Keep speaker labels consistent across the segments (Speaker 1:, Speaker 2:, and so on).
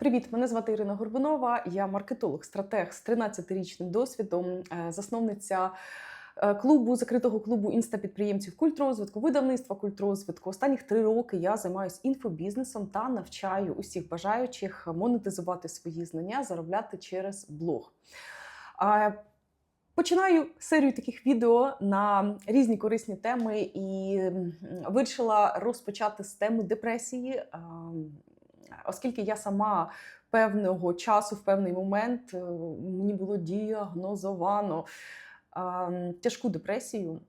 Speaker 1: Привіт, мене звати Ірина Горбунова. Я маркетолог, стратег з 13-річним досвідом, е, засновниця е, клубу закритого клубу інстапідприємців культрозвитку, видавництва культрозвитку. Останніх три роки я займаюся інфобізнесом та навчаю усіх бажаючих монетизувати свої знання, заробляти через блог. Починаю серію таких відео на різні корисні теми і вирішила розпочати з теми депресії, а, оскільки я сама певного часу, в певний момент е, мені було діагнозовано а, тяжку депресію.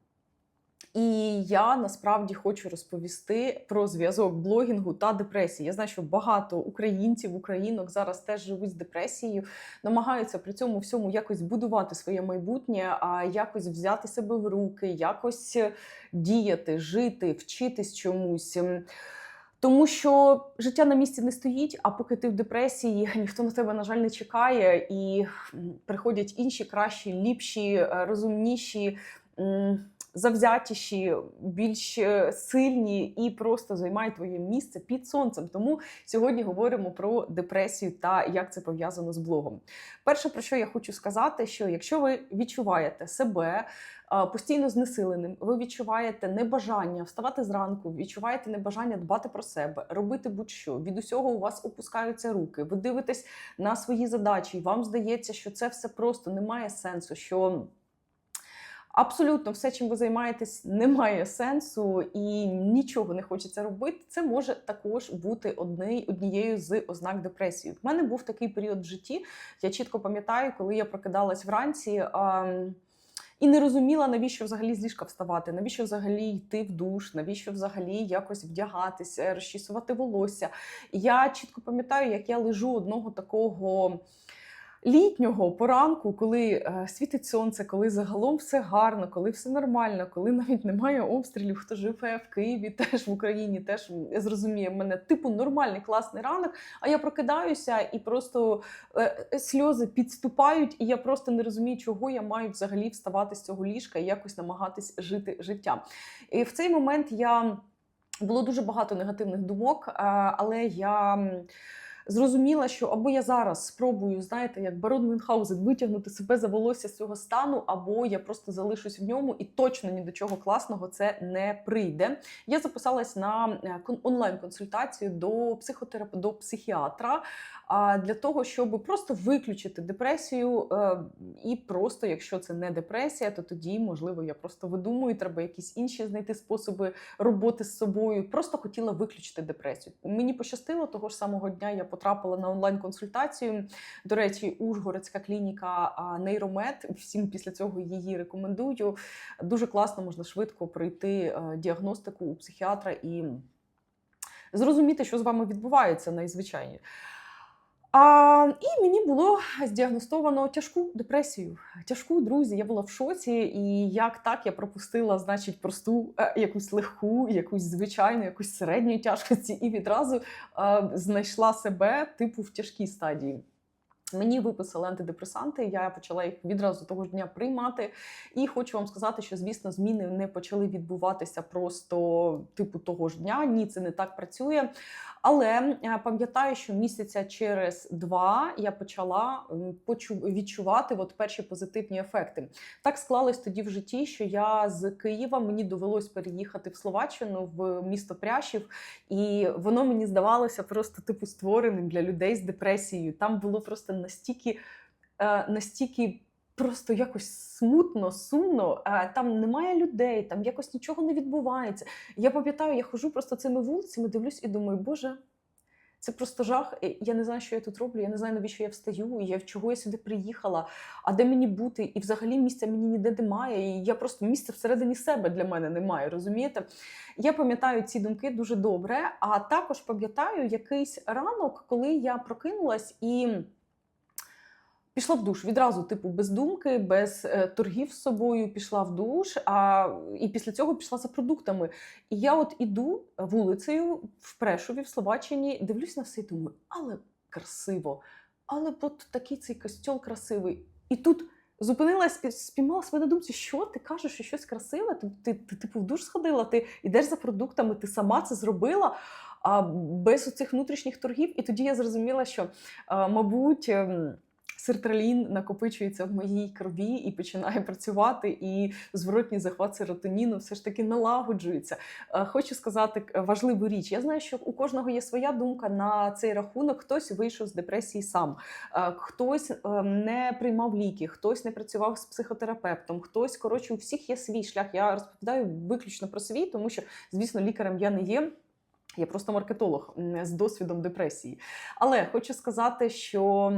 Speaker 1: І я насправді хочу розповісти про зв'язок блогінгу та депресії. Я знаю, що багато українців, українок зараз теж живуть з депресією, намагаються при цьому всьому якось будувати своє майбутнє, а якось взяти себе в руки, якось діяти, жити, вчитись чомусь. Тому що життя на місці не стоїть, а поки ти в депресії, ніхто на тебе, на жаль, не чекає, і приходять інші кращі, ліпші, е, розумніші. Завзятіші, більш е, сильні і просто займають твоє місце під сонцем. Тому сьогодні говоримо про депресію та як це пов'язано з блогом. Перше, про що я хочу сказати, що якщо ви відчуваєте себе постійно знесиленим, ви відчуваєте небажання вставати зранку, відчуваєте небажання дбати про себе, робити будь-що. Від усього у вас опускаються руки. Ви дивитесь на свої задачі, і вам здається, що це все просто не має сенсу. що Абсолютно все, чим ви займаєтесь, не має сенсу і нічого не хочеться робити. Це може також бути одне- однією з ознак депресії. В мене був такий період в житті. Я чітко пам'ятаю, коли я прокидалась вранці. А, і не розуміла, навіщо взагалі з ліжка вставати, навіщо взагалі йти в душ, навіщо взагалі якось вдягатися, розчісувати волосся. Я чітко пам'ятаю, як я лежу одного такого літнього поранку, коли е, світить сонце, коли загалом все гарно, коли все нормально, коли навіть немає обстрілів, хто живе в Києві, теж в Україні, теж зрозуміє мене, типу нормальний класний ранок. А я прокидаюся і просто е, е, сльози підступають, і я просто не розумію, чого я маю взагалі вставати з цього ліжка і якось намагатись жити життя. І в цей момент я було дуже багато негативних думок, але я. Зрозуміла, що або я зараз спробую, знаєте, як барон Мюнхгаузен, витягнути себе за волосся з цього стану, або я просто залишусь в ньому і точно ні до чого класного це не прийде. Я записалась на е, кон- онлайн-консультацію до психотерапевта, до психіатра а, для того, щоб просто виключити депресію. е, І просто, якщо це не депресія, то тоді, можливо, я просто видумую, треба якісь інші знайти способи роботи з собою. Просто хотіла виключити депресію. Мені пощастило того ж самого дня. Я потрапила на онлайн-консультацію. До речі, Ужгородська клініка Нейромед. Всім після цього її рекомендую. Дуже класно можна швидко пройти е, діагностику у психіатра і зрозуміти, що з вами відбувається найзвичайніше. А, і мені було здіагностовано тяжку депресію. Тяжку, друзі, я була в шоці, і як так я пропустила, значить, просту, е, якусь легку, якусь звичайну, якусь середньої тяжкості, і відразу е, знайшла себе типу в тяжкій стадії. Мені виписали антидепресанти, я почала їх відразу того ж дня приймати. І хочу вам сказати, що звісно зміни не почали відбуватися просто типу того ж дня. Ні, це не так працює. Але е, пам'ятаю, що місяця через два я почала відчувати от перші позитивні ефекти. Так склалось тоді в житті, що я з Києва мені довелось переїхати в Словаччину в місто Прящів, і воно мені здавалося просто типу створеним для людей з депресією. Там було просто настільки, е, настільки. Просто якось смутно, сумно. е, Там немає людей, там якось нічого не відбувається. Я пам'ятаю, я ходжу просто цими вулицями, дивлюсь і думаю, Боже, це просто жах. Я не знаю, що я тут роблю. Я не знаю, навіщо я встаю, я чого я сюди приїхала, а де мені бути? І взагалі місця мені ніде немає. І я просто місця всередині себе для мене немає. Розумієте? Я пам'ятаю ці думки дуже добре. А також пам'ятаю якийсь ранок, коли я прокинулась і. Пішла в душ відразу, типу, без думки, без е, торгів з собою, пішла в душ, а і після цього пішла за продуктами. І я от іду вулицею в Прешові, в Словаччині, дивлюсь на все і думаю, але красиво, але от такий цей костьол красивий. І тут зупинилась, спіймала себе на думці, що ти кажеш, що щось красиве? Ти, ти, ти типу в душ сходила, ти йдеш за продуктами, ти сама це зробила. а без оцих внутрішніх торгів. І тоді я зрозуміла, що, мабуть. Ем, Сертралін накопичується в моїй крові і починає працювати, і зворотній захват серотоніну все ж таки налагоджується. Е, Хочу сказати важливу річ. Я знаю, що у кожного є своя думка на цей рахунок. Хтось вийшов з депресії сам, е, хтось е, не приймав ліки, хтось не працював з психотерапевтом, хтось коротше у всіх є свій шлях. Я розповідаю виключно про свій, тому що, звісно, лікарем я не є. Я просто маркетолог з досвідом депресії. Але хочу сказати, що.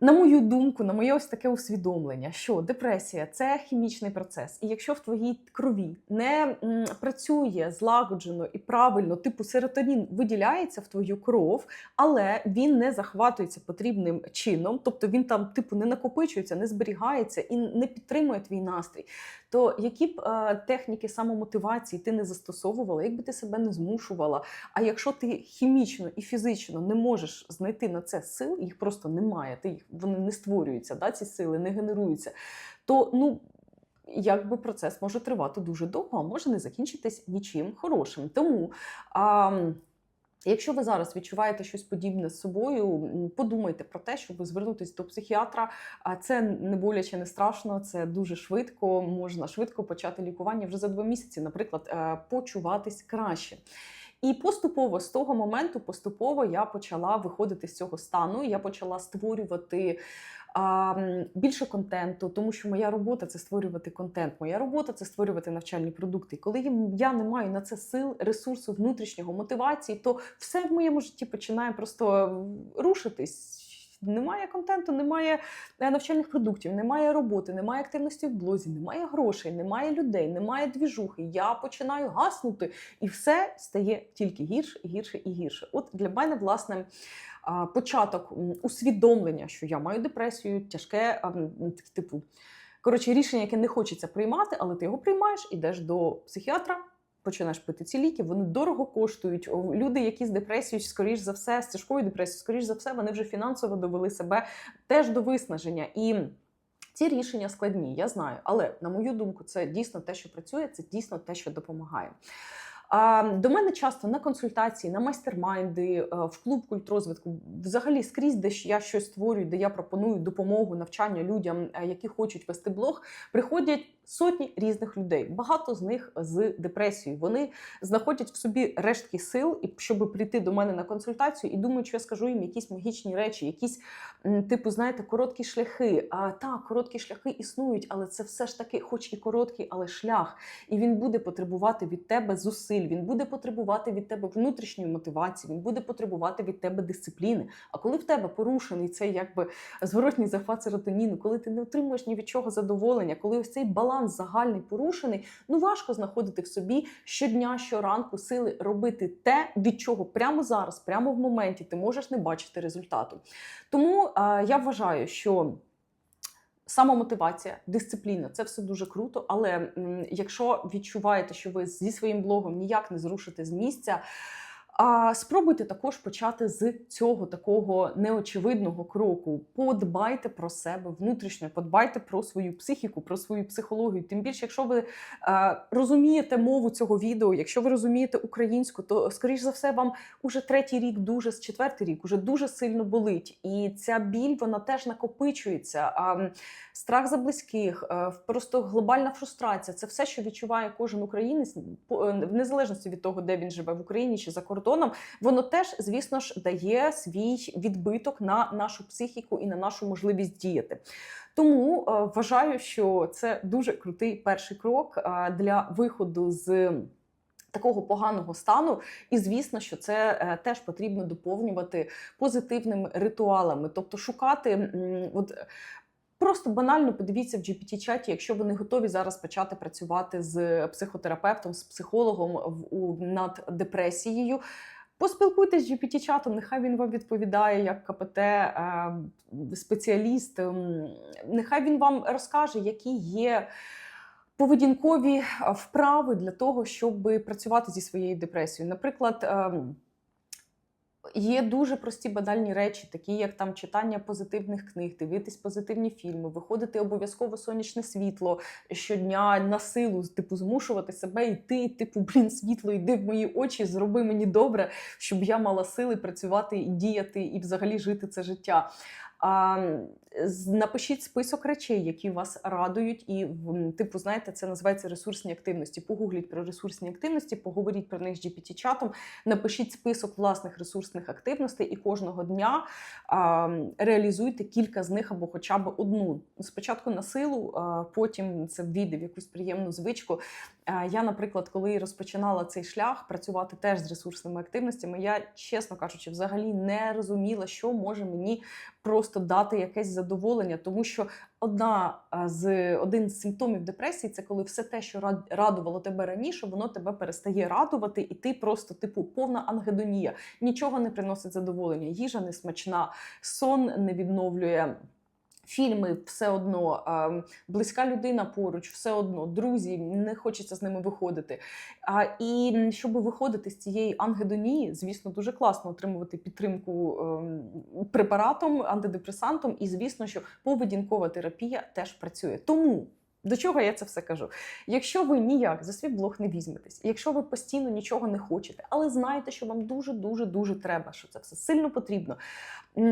Speaker 1: На мою думку, на моє ось таке усвідомлення, що депресія це хімічний процес, і якщо в твоїй крові не працює злагоджено і правильно, типу серотонін виділяється в твою кров, але він не захватується потрібним чином, тобто він там, типу, не накопичується, не зберігається і не підтримує твій настрій. То які б е, техніки самомотивації ти не застосовувала, якби ти себе не змушувала, а якщо ти хімічно і фізично не можеш знайти на це сил, їх просто немає, ти їх вони не створюються, да, ці сили не генеруються, то ну. Якби процес може тривати дуже довго, а може не закінчитись нічим хорошим. Тому а, Якщо ви зараз відчуваєте щось подібне з собою, подумайте про те, щоб звернутися до психіатра. А це не боляче, не страшно, це дуже швидко. Можна швидко почати лікування вже за два місяці, наприклад, е, почуватись краще. І поступово з того моменту, поступово я почала виходити з цього стану. Я почала створювати. Більше контенту, тому що моя робота це створювати контент. Моя робота це створювати навчальні продукти. І коли я не маю на це сил, ресурсу, внутрішнього мотивації, то все в моєму житті починає просто рушитись. Немає контенту, немає е, навчальних продуктів, немає роботи, немає активності в блозі, немає грошей, немає людей, немає двіжухи. Я починаю гаснути, і все стає тільки гірше, гірше і гірше. От для мене, власне, початок усвідомлення, що я маю депресію, тяжке, типу, коротше, рішення, яке не хочеться приймати, але ти його приймаєш, ідеш до психіатра. Починаєш пити ці ліки, вони дорого коштують. Люди, які з депресією, скоріш за все, з тяжкою депресією, скоріш за все, вони вже фінансово довели себе теж до виснаження. І ці рішення складні, я знаю. Але на мою думку, це дійсно те, що працює, це дійсно те, що допомагає. До мене часто на консультації, на майстермайнди, е, в клуб культрозвитку, взагалі скрізь, де я щось створюю, де я пропоную допомогу, навчання людям, е, які хочуть вести блог, приходять сотні різних людей. Багато з них з депресією. Вони знаходять в собі рештки сил, і щоб прийти до мене на консультацію, і думають, що я скажу їм якісь магічні речі, якісь типу, знаєте, короткі шляхи. А так, короткі шляхи існують, але це все ж таки, хоч і короткий, але шлях. І він буде потребувати від тебе зусиль. Він буде потребувати від тебе внутрішньої мотивації. Він буде потребувати від тебе дисципліни. А коли в тебе порушений цей якби зворотній захват серотоніну, коли ти не отримуєш ні від чого задоволення, коли ось цей баланс загальний порушений, ну важко знаходити в собі щодня, щоранку сили робити те, від чого прямо зараз, прямо в моменті ти можеш не бачити результату. Тому е, я вважаю, що. Самомотивація, дисципліна це все дуже круто. Але якщо відчуваєте, що ви зі своїм блогом ніяк не зрушите з місця, а спробуйте також почати з цього такого неочевидного кроку. Подбайте про себе внутрішньо, подбайте про свою психіку, про свою психологію. Тим більше, якщо ви е, розумієте мову цього відео, якщо ви розумієте українську, то скоріш за все вам уже третій рік, дуже з четвертий рік, уже дуже сильно болить. І ця біль вона теж накопичується. А страх за близьких, е, просто глобальна фрустрація це все, що відчуває кожен українець, е, в незалежності від того, де він живе в Україні чи за кордоном, воно теж, звісно ж, дає свій відбиток на нашу психіку і на нашу можливість діяти. Тому е, вважаю, що це дуже крутий перший крок е, для виходу з. Такого поганого стану, і звісно, що це е, теж потрібно доповнювати позитивними ритуалами, тобто шукати м, от Просто банально подивіться в GPT-чаті, якщо ви не готові зараз почати працювати з психотерапевтом, з психологом над депресією. Поспілкуйтесь з GPT-чатом, нехай він вам відповідає як КПТ е, спеціаліст. Нехай він вам розкаже, які є поведінкові е, вправи для того, щоб працювати зі своєю депресією. Наприклад, ем, Є дуже прості банальні речі, такі як там читання позитивних книг, дивитись позитивні фільми, виходити обов'язково сонячне світло щодня на силу, типу, змушувати себе йти, типу, блін, світло, йди в мої очі, зроби мені добре, щоб я мала сили працювати і діяти, і взагалі жити це життя. Напишіть список речей, які вас радують, і типу, знаєте, це називається ресурсні активності. Погугліть про ресурсні активності, поговоріть про них з GPT-чатом, напишіть список власних ресурсних активностей і кожного дня а, реалізуйте кілька з них або хоча б одну. Спочатку на силу, а потім це ввійде в якусь приємну звичку. А, Я, наприклад, коли розпочинала цей шлях працювати теж з ресурсними активностями, я, чесно кажучи, взагалі не розуміла, що може мені просто дати якесь задоволення, тому що одна з один з симптомів депресії це коли все те, що рад- радувало тебе раніше, воно тебе перестає радувати, і ти просто типу повна ангедонія. Нічого не приносить задоволення. Їжа не смачна, сон не відновлює. Фільми все одно, близька людина поруч, все одно, друзі, не хочеться з ними виходити. А, і щоб виходити з цієї ангедонії, звісно, дуже класно отримувати підтримку ем, препаратом, антидепресантом, і звісно, що поведінкова терапія теж працює. Тому. До чого я це все кажу? Якщо ви ніяк за свій блог не візьметесь, якщо ви постійно нічого не хочете, але знаєте, що вам дуже дуже дуже треба, що це все сильно потрібно.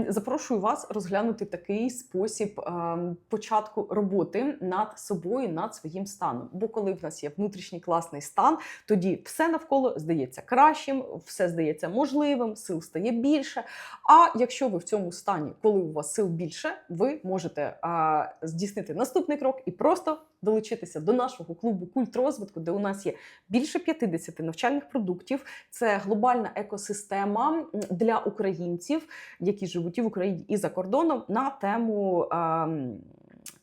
Speaker 1: Запрошую вас розглянути такий спосіб ем, початку роботи над собою, над своїм станом. Бо коли в нас є внутрішній класний стан, тоді все навколо здається кращим, все здається можливим, сил стає більше. А якщо ви в цьому стані, коли у вас сил більше, ви можете а, здійснити наступний крок і просто долучитися до нашого клубу культ розвитку, де у нас є більше 50 навчальних продуктів. Це глобальна екосистема для українців, які живуть і в Україні і за кордоном, на тему.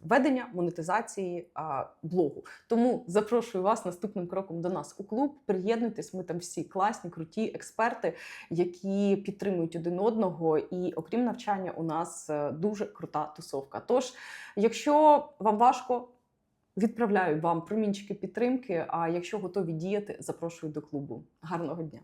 Speaker 1: Ведення монетизації а, блогу. Тому запрошую вас наступним кроком до нас у клуб. Приєднуйтесь, ми там всі класні, круті експерти, які підтримують один одного. І окрім навчання, у нас е, дуже крута тусовка. Тож, якщо вам важко, відправляю вам промінчики підтримки. А якщо готові діяти, запрошую до клубу. Гарного дня!